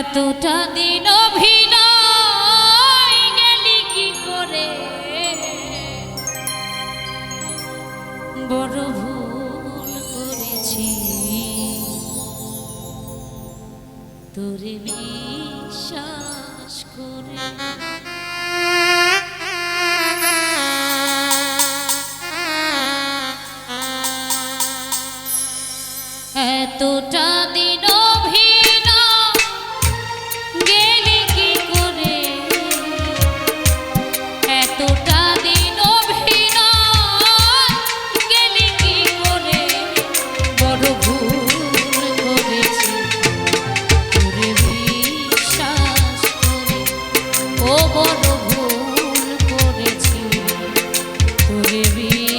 এতটা দিন অভিনয় গেলি কি করে? বড় ভুল করেছি। তোরে বিশ্বাস করে be